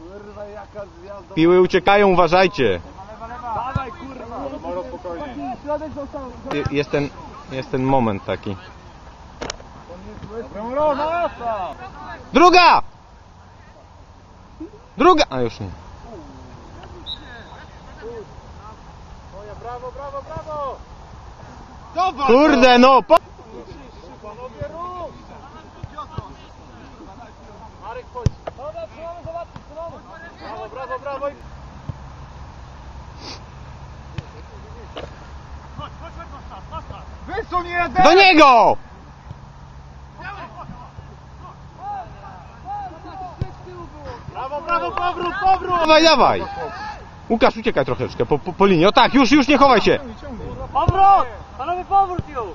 Kurwa, jaka zwiazda. Piły uciekają, uważajcie. Dawaj, kurwa. Moro, spokojnie. Środek został. Je- Jest ten, jest ten moment taki. Dobra, Moro. Druga! Druga! A już nie. Brawo, brawo, brawo. Dawaj. Kurde no! Po... Panowie, rób. Marek, chodź. Dobra, trzymamy. Brawo, brawo, brawo. Wysuń jeden! Do niego! Brawo, brawo, powrót, powrót! Dawaj, dawaj! Łukasz, uciekaj troszeczkę po, po, po linii. O tak, już, już nie chowaj się! Powrót! Panowie, powrót już!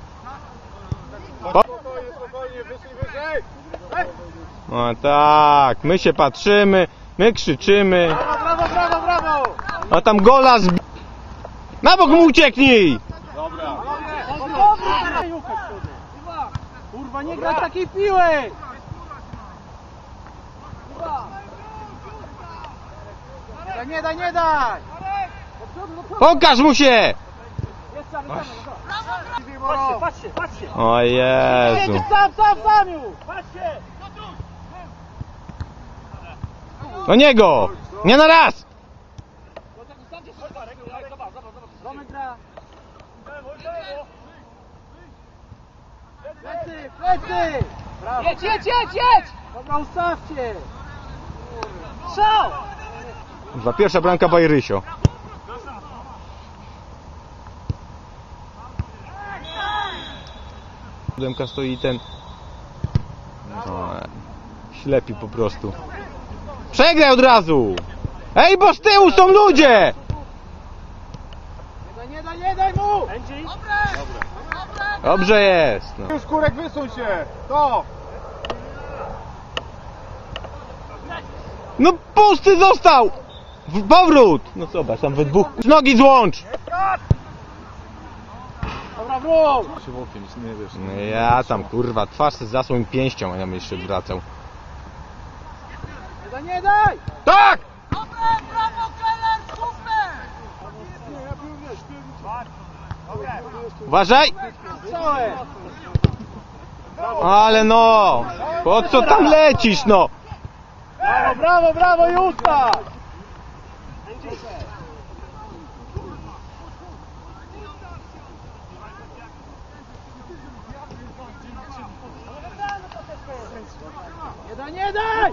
Po... Spokojnie, spokojnie, wyszli wyżej! O tak, my się patrzymy, my krzyczymy. Brawo, brawo, brawo! A tam gola z... Na bok mu ucieknij! Dobra. Kurwa, nie grać takiej piły! Daj, nie daj, nie daj! Pokaż mu się! Patrzcie, patrzcie, patrzcie! O Jezu. Sam, sam, sam już! Patrzcie! Do niego! Nie na raz! Domek gra! Plecy, plecy! Brawo. Jedź, jedź, jedź, jedź! Dobra, ustawcie! Strzał! Za pierwsza bramka Bajrysio. Demka stoi ten... No, ślepi po prostu. Przegraj od razu! Ej, bo z tyłu są ludzie! Nie daj, nie daj, nie daj mu! Dobrze jest. No. Już kurek wysuń się! To! no pusty został! W powrót! No zobacz, tam we dwóch... Z nogi złącz! Dobra, wróć! No ja tam kurwa, twarz zasłoń pięścią, a ja bym jeszcze wracał. Daj, nie daj! Tak! Dobre, brawo, Keller, super! Uważaj! Ale no! Po co tam lecisz, no? Brawo, brawo, brawo, Justa! Nie daj, nie daj!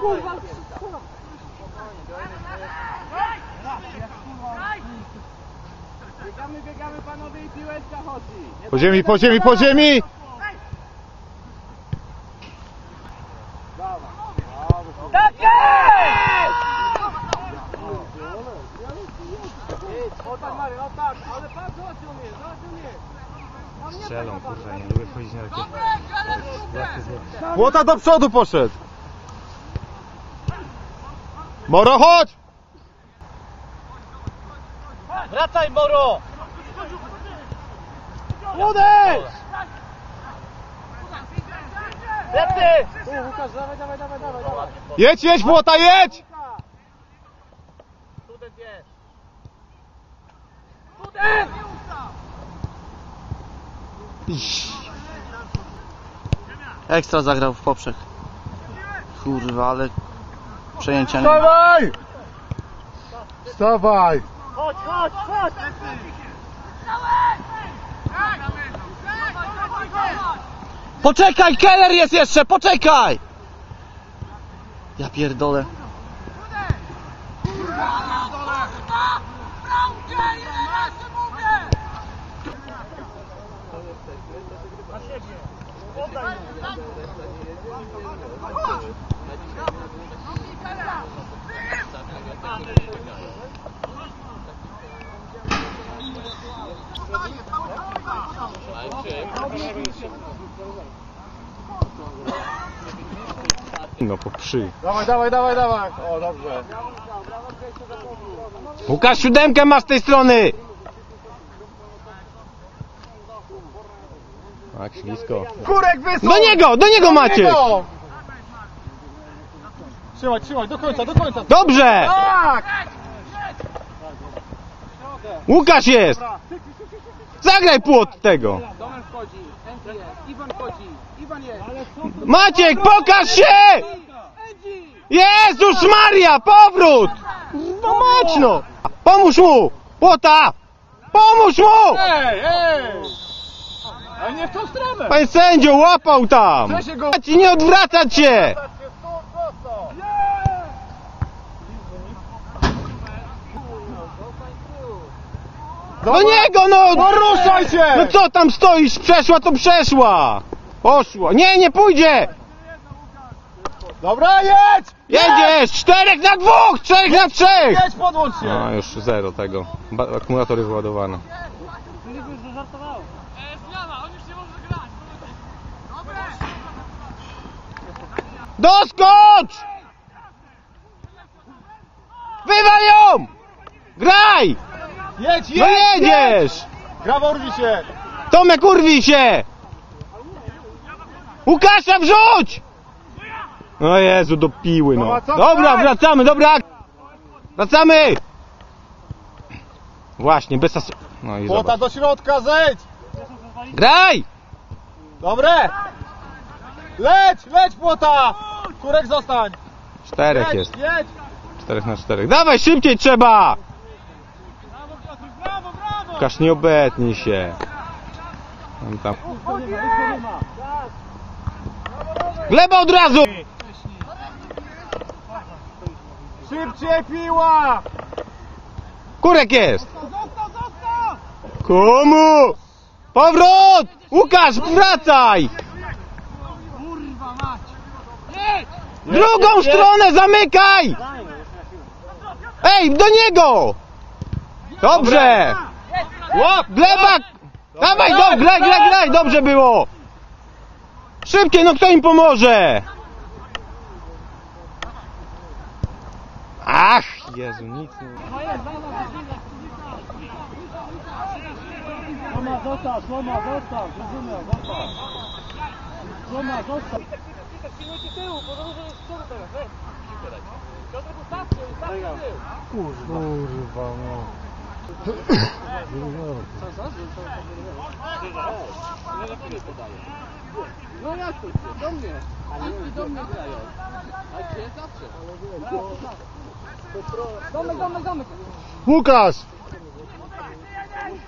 Biegamy, biegamy panowie i piłeczka chodzi. Nie Po ziemi, po ziemi, po ziemi! Tak jest! O tak Mary, o tak, ale patrz, zobacz co umie, zobacz co umie. Strzelą, kurwa, nie lubię wchodzić na takie... Łota do przodu poszedł! Moro, chodź! Wracaj Moro! Uderz! Lepiej! Łukasz, dawaj, dawaj, dawaj, dawaj, dawaj. Jedź, jedź, Błota, jedź! Student jest. Student! Ekstra zagrał w poprzek. Kurwa, ale przejęcia nie. Wstawaj! Wstawaj! Chodź, chodź, chodź! Poczekaj, Keller jest jeszcze, poczekaj! Ja pierdolę. Bramkę, ile razy mówię! No po przy. Dawaj, dawaj, dawaj, dawaj. O, dobrze. Łukasz, siódemkę masz z tej strony! Tak, ślisko. Kurek wysuń! Do niego, do niego macie! Trzymaj, trzymaj, do końca, do końca. Dobrze! Tak! Łukasz jest! Zagraj płot tego! Domen wchodzi, Andy jest, Iwan wchodzi, Iwan jest. Maciek, pokaż się! Jezus Maria, powrót! No mać no! Pomóż mu! Płota! Pomóż mu! Ej, ej! Ale nie w tą stronę! Panie sędzio, łapał tam! Go- Ci nie odwracać się! Do niego no! No ruszaj się! No co tam stoisz? Przeszła to przeszła! Poszło. Nie, nie pójdzie! Dobra, jedź! Jedziesz! Czterech na dwóch! Trzech na trzech! Jedź, podłącz się! No już zero tego. Ba akumulator jest. Dobre! Doskocz! Wywal ją! Graj! Jedź, jedź! No jedziesz! Brawo, urwij się! Tomek, urwij się! Łukasza wrzuć! O Jezu, do piły no. No, Dobra, wracamy, dobra! Wracamy! Właśnie, bez asu... No i zobacz. do środka, zejdź! Graj! Dobre! Leć, leć, błota! Kurek zostań! Czterech Jedź, jest. jedź! Czterech na czterech. Dawaj, szybciej trzeba! Brawo, Piotruś, brawo, brawo! Łukasz, nie obetnij się. Tam, tam. Gleba od razu! Szybciej piła! Kurek jest! Komu? Powrót! Łukasz, wracaj! Kurwa mać! Jedź! Drugą stronę zamykaj! Ej, do niego! Dobrze! Łap, gleba! Dawaj, go, graj, graj, graj, dobrze było! Szybciej, no kto im pomoże? Ach, Jezu, nic nie... Słoma, zostaw, słoma, zostaw, zrozumiał, zostaw. Słoma, zostaw. Kurwa, no. No jak to? Do mnie. Wszyscy do mnie grają. A gdzie zawsze? Domek, domek, domek. Łukasz! Ej,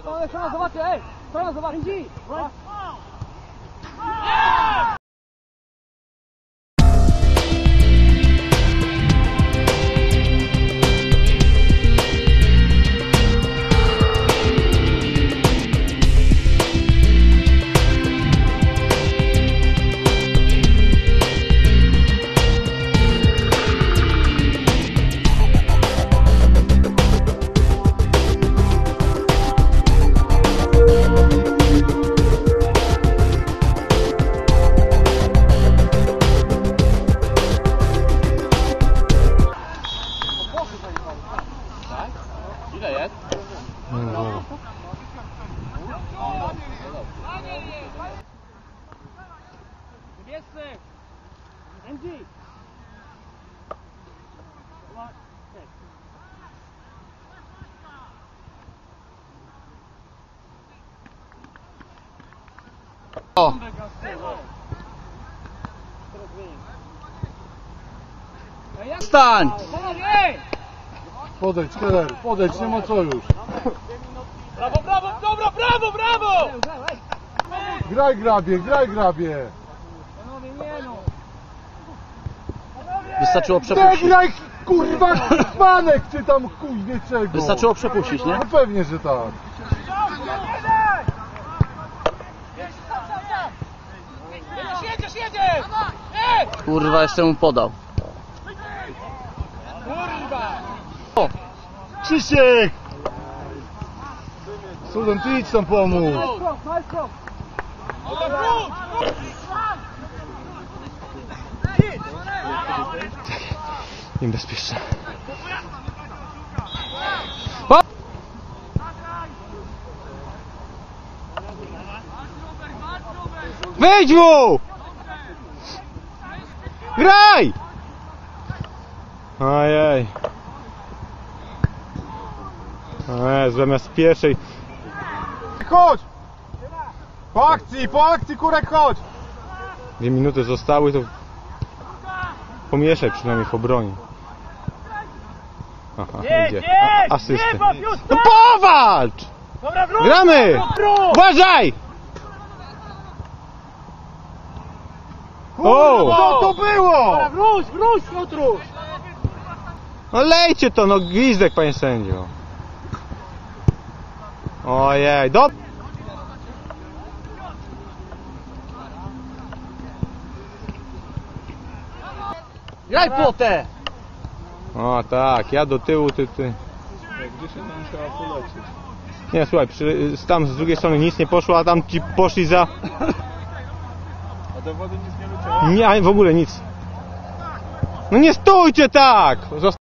strona, strona, zobaczcie, ej! Strona, zobaczcie! Niebiescy! Andy! O, stań! Podejdź, Keller, podejdź, nie ma co już. Brawo, brawo, dobra, brawo, brawo! Graj grabie, graj grabie. Panowie, nie no! Wystarczyło przepuścić. kurwa, panek czy tam chuj wie czego. Wystarczyło przepuścić, nie? No pewnie, że tak. Jedziesz, jedziesz! Kurwa, jeszcze mu podał. Kurwa! O, Krzysiek! Student, ty idź tam pomóż. Niebezpieczne. Wyjdź mu! Graj! Ojej. Ojej, zamiast pierwszej. Chodź! Po akcji, po akcji, kurek, chodź! Dwie minuty zostały, to pomieszaj przynajmniej w obronie. Nie, idzie. nie, nie, No powalcz! Dobra, wróć! Gramy! Uważaj! O! Co to było? Dobra, wróć, wróć, Piotruś! No lejcie to, no gwizdek panie sędzio. Ojej, do... Graj potę! O tak, ja do tyłu, ty, ty. Gdzie się tam trzeba polecieć? Nie, słuchaj, przy, tam z drugiej strony nic nie poszło, a tam ci poszli za... A do wody nic nie leciało? Nie, w ogóle nic. No nie stójcie tak! Zosta